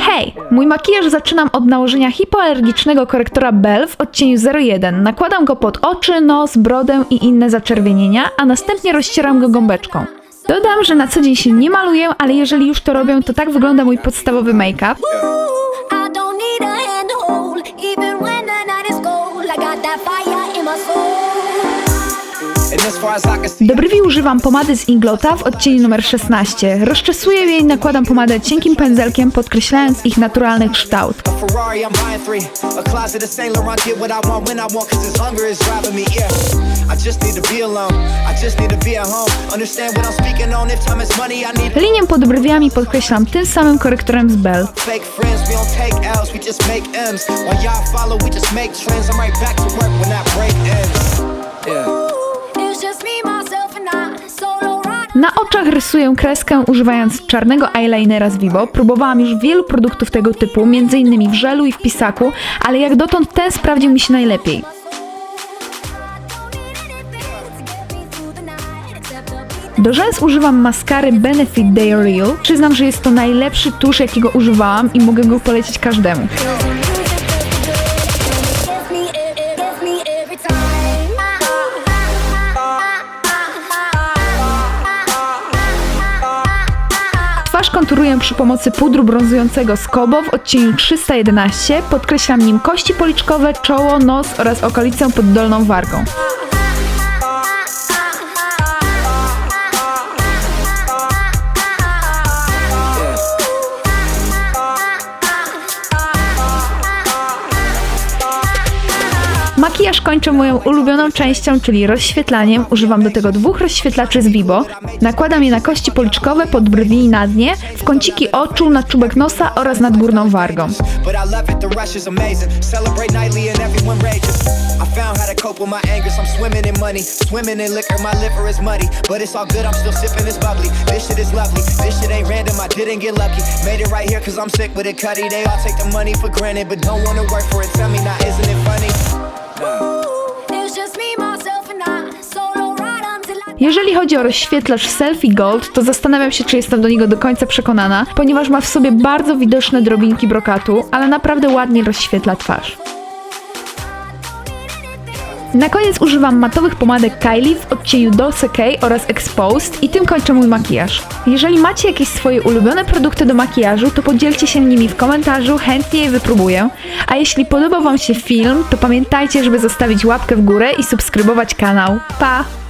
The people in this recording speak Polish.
Hej! Mój makijaż zaczynam od nałożenia hipoalergicznego korektora Bell w odcieniu 01. Nakładam go pod oczy, nos, brodę i inne zaczerwienienia, a następnie rozcieram go gąbeczką. Dodam, że na co dzień się nie maluję, ale jeżeli już to robię, to tak wygląda mój podstawowy make-up. I don't need a hand to hold, even when the night is cold. I got that fire in my soul. Do brwi używam pomady z Inglota w odcieniu numer 16. Rozczesuję je i nakładam pomadę cienkim pędzelkiem, podkreślając ich naturalny kształt. Linię pod brwiami podkreślam tym samym korektorem z Bell. Yeah. Na oczach rysuję kreskę używając czarnego eyelinera z Vivo. Próbowałam już wielu produktów tego typu, m.in. w żelu i w pisaku, ale jak dotąd ten sprawdził mi się najlepiej. Do rzęs używam maskary Benefit Day Real. Przyznam, że jest to najlepszy tusz, jakiego używałam i mogę go polecić każdemu. Twarz konturuję przy pomocy pudru brązującego z Kobo w odcieniu 311. Podkreślam nim kości policzkowe, czoło, nos oraz okolicę pod dolną wargą. Makijaż kończę moją ulubioną częścią, czyli rozświetlaniem. Używam do tego dwóch rozświetlaczy z Vibo. Nakładam je na kości policzkowe, pod brwi i na dnie, w kąciki oczu, na czubek nosa oraz nad górną wargą. Made it right here cause I'm sick with it. They all take the money for granted, but don't wanna work for it. Tell me now, Jeżeli chodzi o rozświetlacz Selfie Gold, to zastanawiam się, czy jestem do niego do końca przekonana, ponieważ ma w sobie bardzo widoczne drobinki brokatu, ale naprawdę ładnie rozświetla twarz. Na koniec używam matowych pomadek Kylie w odcieniu Dolce K oraz Exposed i tym kończę mój makijaż. Jeżeli macie jakieś swoje ulubione produkty do makijażu, to podzielcie się nimi w komentarzu, chętnie je wypróbuję. A jeśli podobał Wam się film, to pamiętajcie, żeby zostawić łapkę w górę i subskrybować kanał. Pa!